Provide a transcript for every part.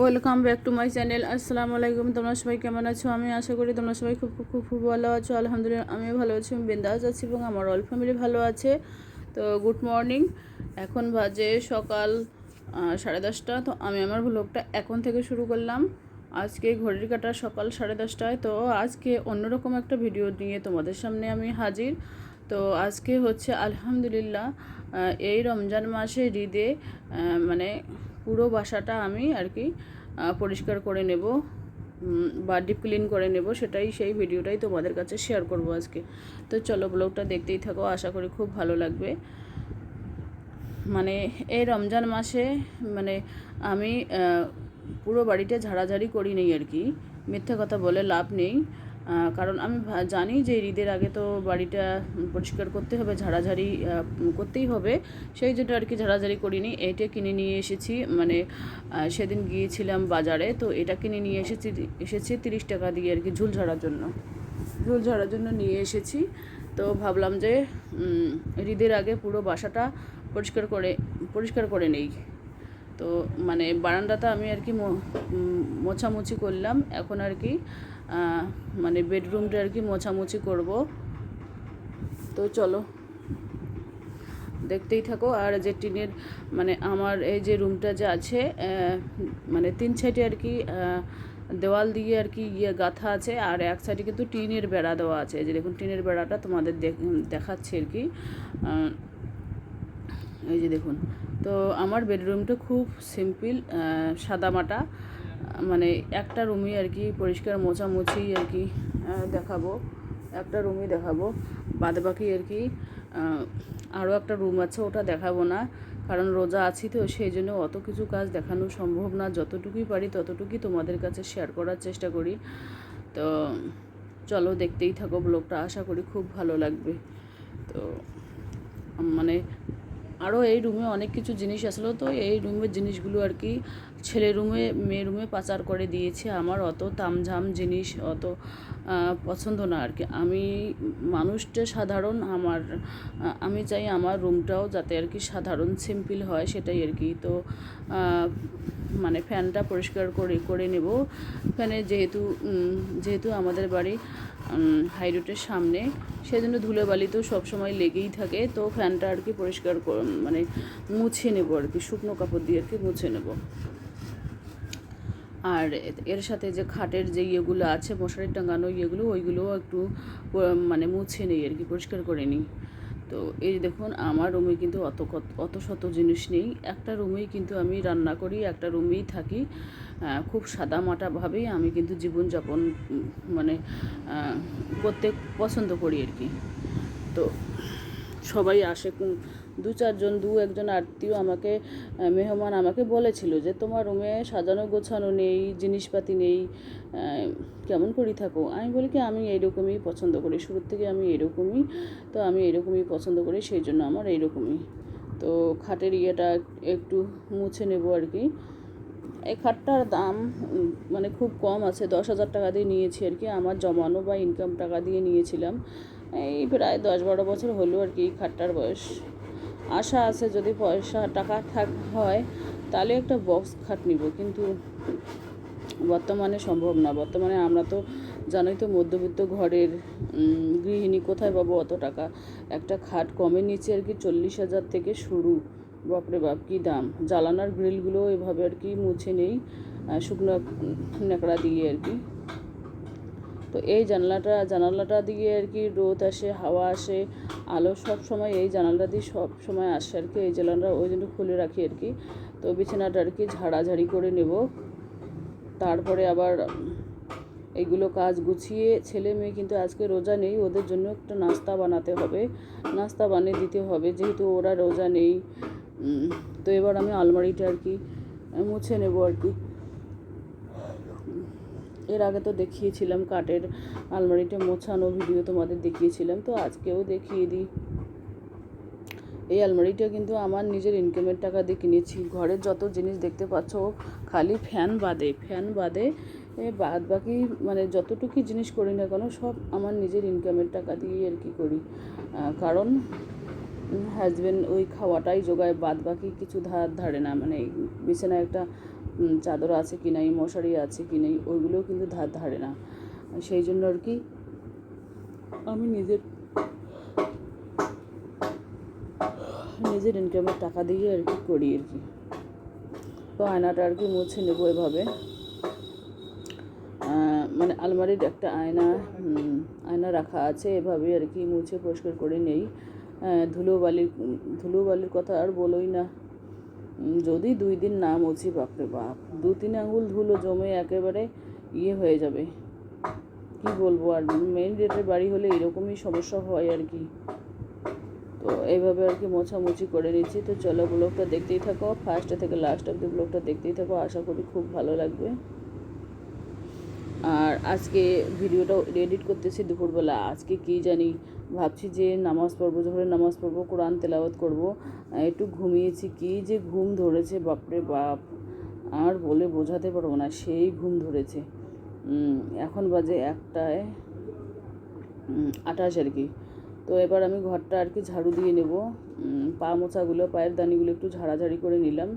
Welcome back to my channel আসসালামু আলাইকুম তোমরা সবাই কেমন আছো? আমি আশা করি তোমরা সবাই খুব খুব খুব ভালো আছো। আলহামদুলিল্লাহ, আমিও ভালো আছি। আমি বিন্দাস আছি এবং আমার অল ফ্যামিলি ভালো আছে। তো গুড মর্নিং। এখন বাজে সকাল সাড়ে দশটা। তো আমি আমার ভ্লগটা এখন থেকে শুরু করলাম। আজকে ঘড়ির কাটা সকাল সাড়ে দশটায়। তো আজকে অন্যরকম একটা ভিডিও নিয়ে তোমাদের সামনে আমি হাজির। তো আজকে হচ্ছে আলহামদুলিল্লাহ এই রমজান মাসে ঈদে মানে পুরো বাসাটা আমি আর কি পরিষ্কার করে নেব বা ডিপ ক্লিন করে নেব, সেটাই সেই ভিডিওটাই তোমাদের কাছে শেয়ার করব আজকে। তো চলো ব্লগটা দেখতেই থাকো, আশা করি খুব ভালো লাগবে। মানে এই রমজান মাসে মানে আমি পুরো বাড়িটা ঝাড়াঝাড়ি করি নেই আর কি। মিথ্যে কথা বলে লাভ নেই। কারণ আমি জানি যে ঈদের আগে তো বাড়িটা পরিষ্কার করতে হবে, ঝাড়াঝাড়ি করতেই হবে। সেই জন্য আর কি ঝাড়াঝাড়ি করিনি। এইটা কিনে নিয়ে এসেছি মানে সেদিন গিয়েছিলাম বাজারে, তো এটা কিনে নিয়ে এসেছি এসেছি তিরিশ টাকা দিয়ে আর কি ঝুল ঝাড়ার জন্য। ঝুল ঝাড়ার জন্য নিয়ে এসেছি, তো ভাবলাম যে ঈদের আগে পুরো বাসাটা পরিষ্কার করে পরিষ্কার করে নেই। তো মানে বারান্দাটা আমি আর কি মোছামুছি করলাম। এখন আর কি মানে বেডরুমটা আর কি মোছামুছি করব। তো চলো, দেখতেই থাকো। আর যে টিনের মানে আমার এই যে রুমটা যে আছে মানে তিন সাইডে আর কি দেওয়াল দিয়ে আর কি ইয়ে গাঁথা আছে, আর এক সাইডে কিন্তু টিনের বেড়া দেওয়া আছে। যে দেখুন, টিনের বেড়াটা তোমাদের দেখ- দেখাচ্ছে আর কি। এই যে দেখুন, তো আমার বেডরুমটা খুব সিম্পল সাদামাটা মানে একটা রুমই আর কি পরিষ্কার মোছামুছি আর কি দেখাবো। একটা রুমই দেখাবো। বাদ বাকি আর কি আরও একটা রুম আছে, ওটা দেখাবো না। কারণ রোজা আছি তো, সেই জন্য অত কিছু কাজ দেখানো সম্ভব না। যতটুকুই পারি ততটুকুই তোমাদের কাছে শেয়ার করার চেষ্টা করি। তো চলো, দেখতেই থাকো ব্লগটা। আশা করি খুব ভালো লাগবে। তো মানে আরও এই রুমে অনেক কিছু জিনিস আসলো। তো এই রুমের জিনিসগুলো আর কি ছেলে রুমে মেয়ে রুমে পাচার করে দিয়েছে। আমার অত তামঝাম জিনিস, অত পছন্দ না আর কি। আমি মানুষটা সাধারণ, আমার আমি চাই আমার রুমটাও যাতে আর কি সাধারণ সিম্পল হয়, সেটাই আর কি। তো মানে ফ্যানটা পরিষ্কার করে করে নেব। ফ্যানে যেহেতু যেহেতু আমাদের বাড়ি হাই রোডের সামনে, সেজন্য ধুলোবালি তো সবসময় লেগেই থাকে। তো ফ্যানটা আর কি পরিষ্কার মানে মুছে নেব আর কি, শুকনো কাপড় দিয়ে আর কি মুছে নেব। আর এর সাথে যে খাটের যে ইয়েগুলো আছে মশারি টাঙানো ইয়েগুলো, ওইগুলোও একটু মানে মুছে নেই আর কি, পরিষ্কার করে নিই। তো এই দেখুন, আমার রুমে কিন্তু অত অত শত জিনিস নেই। একটা রুমেই কিন্তু আমি রান্না করি, একটা রুমেই থাকি। খুব সাদামাটাভাবেই আমি কিন্তু জীবনযাপন যাপন মানে করতে পছন্দ করি আর কি। তো সবাই আসে দু চারজন, দু একজন আত্মীয় আমাকে মেহমান আমাকে বলেছিল যে তোমার রুমে সাজানো গোছানো নেই, জিনিসপাতি নেই কেমন করি থাকো? আমি বলি কি, আমি এইরকমই পছন্দ করি। শুরুর থেকে আমি এরকমই, তো আমি এরকমই পছন্দ করি, সেই জন্য আমার এইরকমই। তো খাটের ইয়েটা একটু মুছে নেব আর কি। এই খাটটার দাম মানে খুব কম আছে, দশ হাজার টাকা দিয়ে নিয়েছি আর কি। আমার জমানো বা ইনকাম টাকা দিয়ে নিয়েছিলাম। এই প্রায় দশ বারো বছর হলো আর কি এই খাটটার বয়স। আশা আছে যদি পয়সা, টাকা থাক, হয়, তাহলে একটা বক্স খাট নিব। কিন্তু বর্তমানে সম্ভব না। বর্তমানে আমরা তো জানোই তো মধ্যবিত্ত ঘরের গৃহিণী কোথায় পাবো অত টাকা? একটা খাট কমে নিচে আর কি চল্লিশ হাজার থেকে শুরু। বাপরে বাপ, কী দাম? জ্বালানার গ্রিলগুলো এভাবে আর কি মুছে নেই শুকনো ন্যাকড়া দিয়ে আর কি। তো এই জানলাটা, জানালাটা দিয়ে আর কি রোদ আসে, হাওয়া আসে, আলো সব সময় এই জানালাটা দিয়ে সব সময় আসে আর কি। এই জানালাটা ওই জন্য খুলে রাখি আর কি। তো বিছানাটা আর কি ঝাড়াঝাড়ি করে নেব। তারপরে আবার এইগুলো কাজ গুছিয়ে ছেলে মেয়ে কিন্তু আজকে রোজা নেই, ওদের জন্য একটা নাস্তা বানাতে হবে। নাস্তা বানিয়ে দিতে হবে, যেহেতু ওরা রোজা নেই। তো এবার আমি আলমারিটা আর কি মুছে নেব আর কি। এর আগে তো দেখিয়েছিলাম কাঠের আলমারিটা মোছানো ভিডিও তোমাদের দেখিয়েছিলাম, তো আজকেও দেখিয়ে দিই। এই আলমারিটা কিন্তু আমার নিজের ইনকামের টাকা দিয়ে কিনেছি। ঘরের যত জিনিস দেখতে পাচ্ছ খালি ফ্যান বাদে ফ্যান বাদে বাদ বাকি মানে যতটুকু জিনিস করি না কেন, সব আমার নিজের ইনকামের টাকা দিয়েই আর কি করি। কারণ হাজব্যান্ড ওই খাওয়াটাই জোগায় বাদ বাকি কিছু ধার ধারে না মানে বিছানায় একটা চাদর আছে কি নাই, মশারি আছে কি নেই, ওইগুলোও কিন্তু ধার ধারে না। সেই জন্য আর কি আমি নিজের নিজের ইনকামের টাকা দিয়ে আর কি করি আর কি। তো আয়নাটা আর কি মুছে নেব এভাবে। মানে আলমারির একটা আয়না আয়না রাখা আছে এভাবে আর কি মুছে পরিষ্কার করে নেই। ধুলোবালির ধুলোবালির কথা আর বলোই না। যদি দুই দিন না মুছি, বাপরে বাপ। দু তিন আঙুল ধুলো জমে একেবারে ইয়ে হয়ে যাবে। কি বলব আর মেইন গেটের বাড়ি হলে এরকমই সমস্যা হয় আর কি। তো এইভাবে আর কি মোছামুছি করে নিচ্ছি। তো চলো ব্লগটা দেখতেই থাকো। ফার্স্টে থেকে লাস্ট অব্দি ব্লগটা দেখতেই থাকো। আশা করি খুব ভালো লাগবে। আর আজকে ভিডিওটা এডিট করতেছি দুপুরবেলা। আজকে কি জানি ভাবছি যে নামাজ পড়ব যখন নামাজ পড়ব, কোরআন তেলাওয়াত করব। একটু ঘুমিয়েছি, কি যে ঘুম ধরেছে, বাপরে বাপ। আর বলে বোঝাতে পারব না, সেই ঘুম ধরেছে। এখন বাজে একটায় আঠাশ আর কি। তো এবার আমি ঘরটা আর কি ঝাড়ু দিয়ে নেব। পা মোছাগুলো, পায়ের দানিগুলো একটু ঝাড়াঝাড়ি করে নিলাম।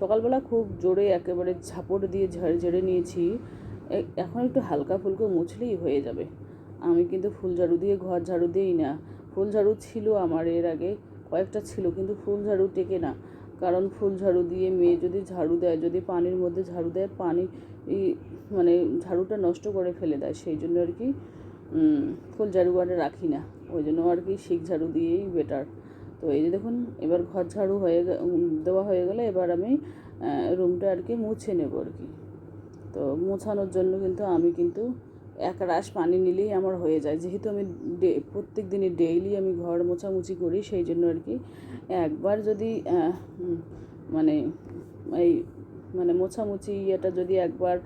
সকালবেলা খুব জোরে একেবারে ঝাপড় দিয়ে ঝাড়ে ঝেড়ে নিয়েছি। এখন একটু হালকা ফুলকো মুছলেই হয়ে যাবে। আমি কিন্তু ফুল ঝাড়ু দিয়ে ঘর ঝাড়ু দিই না। ফুল ঝাড়ু ছিল আমার এর আগে, কয়েকটা ছিল, কিন্তু ফুল ঝাড়ু টেকে না। কারণ ফুল ঝাড়ু দিয়ে মেয়ে যদি ঝাড়ু দেয়, যদি পানির মধ্যে ঝাড়ু দেয়, পানি মানে ঝাড়ুটা নষ্ট করে ফেলে দেয়। সেই জন্য আর কি ফুল ঝাড়ু আর রাখি না। ওই জন্য আর কি শিক ঝাড়ু দিয়েই বেটার তো এই যে দেখুন, এবার ঘর ঝাড়ু হয়ে দেওয়া হয়ে গেলে এবার আমি রুমটা আর কি মুছে নেব আর কি। তো মোছানোর জন্য কিন্তু আমি কিন্তু এক রাশ পানি নিলেই আমার হয়ে যায়। যেহেতু আমি প্রত্যেক দিনই ডেইলি আমি ঘর মোছামুছি করি, সেই জন্য আর কি। একবার যদি মানে এই মানে মোছামুছি ইয়েটা যদি একবার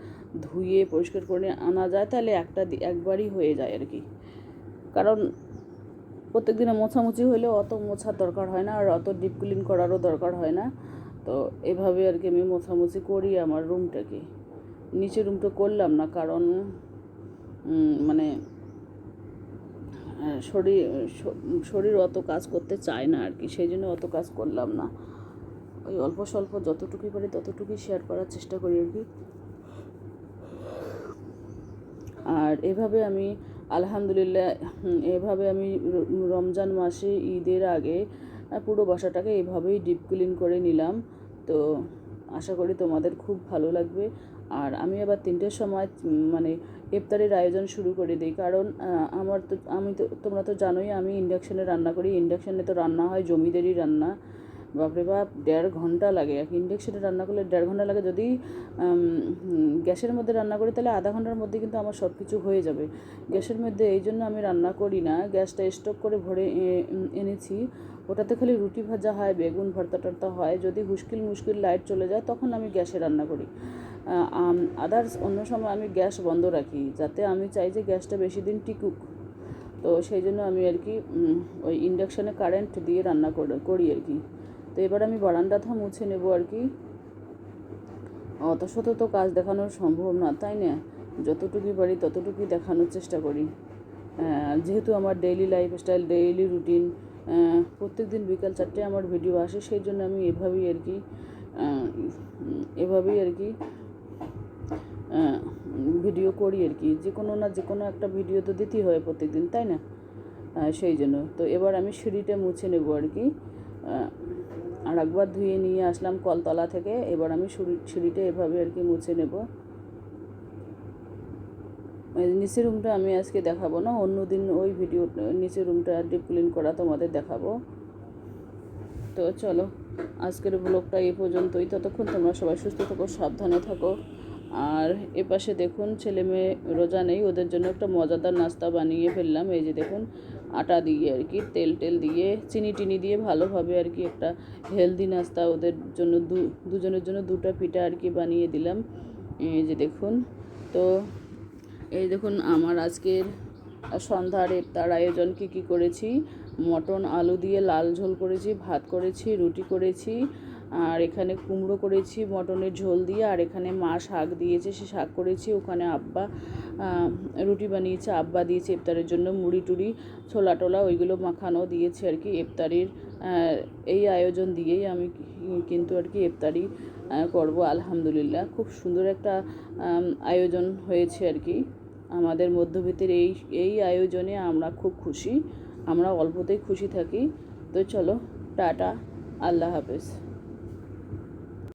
ধুয়ে পরিষ্কার করে আনা যায়, তাহলে একটা একবারই হয়ে যায় আর কি। কারণ প্রত্যেক দিনে মোছামুছি হলেও অত মোছার দরকার হয় না, আর অত ডিপ ক্লিন করারও দরকার হয় না। তো এভাবে আর কি আমি মোছামুছি করি আমার রুমটাকে। নিচের রুমটা করলাম না, কারণ মানে শরীর শরীর অত কাজ করতে চায় না আর কি, সেই জন্য অত কাজ করলাম না। ওই অল্প স্বল্প যতটুকুই পারি ততটুকুই শেয়ার করার চেষ্টা করি আর কি। আর এভাবে আমি, আলহামদুলিল্লাহ এভাবে আমি রমজান মাসে ঈদের আগে পুরো বাসাটাকে এভাবেই ডিপ ক্লিন করে নিলাম। তো আশা করি তোমাদের খুব ভালো লাগবে। আর আমি আবার তিনটের সময় মানে ইফতারের আয়োজন শুরু করে দিই। কারণ আমার তো, আমি তো, তোমরা তো জানোই আমি ইন্ডাকশানে রান্না করি। ইন্ডাকশানে তো রান্না হয় জমিদেরই রান্না। বাপরে বাপ, দেড় ঘণ্টা লাগে। এক ইন্ডাকশানে রান্না করলে দেড় ঘণ্টা লাগে। যদি গ্যাসের মধ্যে রান্না করি, তাহলে আধা ঘণ্টার মধ্যে কিন্তু আমার সব কিছু হয়ে যাবে। গ্যাসের মধ্যে এই জন্য আমি রান্না করি না। গ্যাসটা স্টক করে ভরে এনেছি। ওটাতে খালি রুটি ভাজা হয়, বেগুন ভর্তা টর্তা হয়। যদি হুশকিল মুশকিল লাইট চলে যায়, তখন আমি গ্যাসে রান্না করি। আদার্স অন্য সময় আমি গ্যাস বন্ধ রাখি, যাতে আমি চাই যে গ্যাসটা বেশি দিন টিকুক। তো সেই জন্য আমি আর কি ওই ইন্ডাকশানে কারেন্ট দিয়ে রান্না করে- আর কি। তো এবার আমি বারান্দাটা মুছে নেব আর কি। অত শত তো কাজ দেখানো সম্ভব না, তাই না? যতটুকুই পারি ততটুকুই দেখানোর চেষ্টা করি। যেহেতু আমার ডেইলি লাইফস্টাইল ডেইলি রুটিন প্রত্যেক দিন বিকাল চারটে আমার ভিডিও আসে, সেই জন্য আমি এভাবেই আর কি এভাবেই আর কি ভিডিও করি আর কি। যে কোনো না যে কোনো একটা ভিডিও তো দিতেই হয় প্রত্যেক দিন তাই না? সেই জন্য। তো এবার আমি সিঁড়িটা মুছে নেব আর কি। আর একবার ধুয়ে নিয়ে আসলাম কলতলা থেকে। এবার আমি সিঁড়িটা এভাবে আর কি মুছে নেব। নিচের রুমটা আমি আজকে দেখাবো না অন্য দিন ওই ভিডিও, নিচের রুমটা ডিপ ক্লিন করা তোমাদের দেখাবো। তো চলো, আজকের ব্লগটা এই পর্যন্তই। ততক্ষণ তোমরা সবাই সুস্থ থাকো, সাবধানে থাকো। আর এপাশে দেখুন ছেলে মেয়ে রোজা নেই, ওদের জন্য একটা মজাদার নাস্তা বানিয়ে ফেললাম। এই যে দেখুন, আটা দিয়ে আর কি, তেল টেল দিয়ে, চিনি টিনি দিয়ে ভালোভাবে আর কি একটা হেলদি নাস্তা ওদের জন্য দু, দুজনের জন্য দুটো পিঠা আর কি বানিয়ে দিলাম। এই যে দেখুন, তো এই দেখুন আমার আজকের সন্ধ্যার তার আয়োজন কী কী করেছি? মটন, আলু দিয়ে লাল ঝোল করেছি, ভাত করেছি, রুটি করেছি আর এখানে কুমড়ো করেছি, মটনের ঝোল দিয়ে, আর এখানে মা শাক দিয়েছে, সে শাক করেছি। ওখানে আব্বা রুটি বানিয়েছে, আব্বা দিয়েছে ইফতারের জন্য মুড়ি টুড়ি, ছোলা টোলা, ওইগুলো মাখানো দিয়েছে আর কি ইফতারির। এই আয়োজন দিয়েই আমি কিন্তু আর কি ইফতারি করব, আলহামদুলিল্লাহ। খুব সুন্দর একটা আয়োজন হয়েছে আর কি। আমাদের মধ্যবিত্তের এই এই আয়োজনে আমরা খুব খুশি, আমরা অল্পতেই খুশি থাকি। তো চলো, টাটা, আল্লাহ হাফেজ।